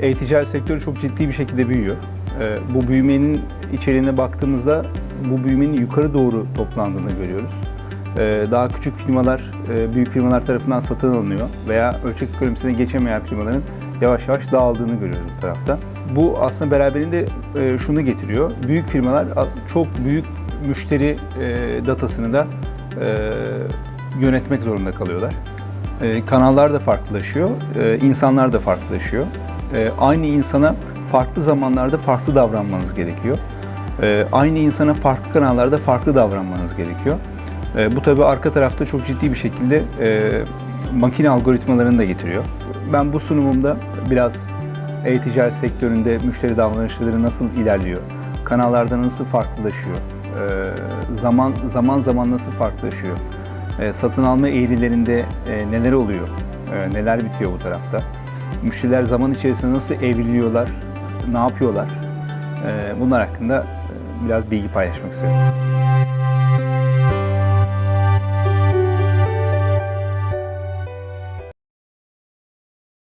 e-ticaret sektörü çok ciddi bir şekilde büyüyor. E, bu büyümenin içeriğine baktığımızda bu büyümenin yukarı doğru toplandığını görüyoruz. E, daha küçük firmalar e, büyük firmalar tarafından satın alınıyor veya ölçek ekonomisine geçemeyen firmaların yavaş yavaş dağıldığını görüyoruz bu tarafta. Bu aslında beraberinde e, şunu getiriyor. Büyük firmalar çok büyük müşteri e, datasını da e, yönetmek zorunda kalıyorlar. E, kanallar da farklılaşıyor, e, insanlar da farklılaşıyor. E, aynı insana farklı zamanlarda farklı davranmanız gerekiyor. E, aynı insana farklı kanallarda farklı davranmanız gerekiyor. E, bu tabii arka tarafta çok ciddi bir şekilde e, makine algoritmalarını da getiriyor. Ben bu sunumumda biraz e-ticaret sektöründe müşteri davranışları nasıl ilerliyor, kanallarda nasıl farklılaşıyor, e, zaman zaman zaman nasıl farklılaşıyor, e, satın alma eğrilerinde neler oluyor, neler bitiyor bu tarafta, müşteriler zaman içerisinde nasıl evriliyorlar, ne yapıyorlar, e, bunlar hakkında e, biraz bilgi paylaşmak istiyorum.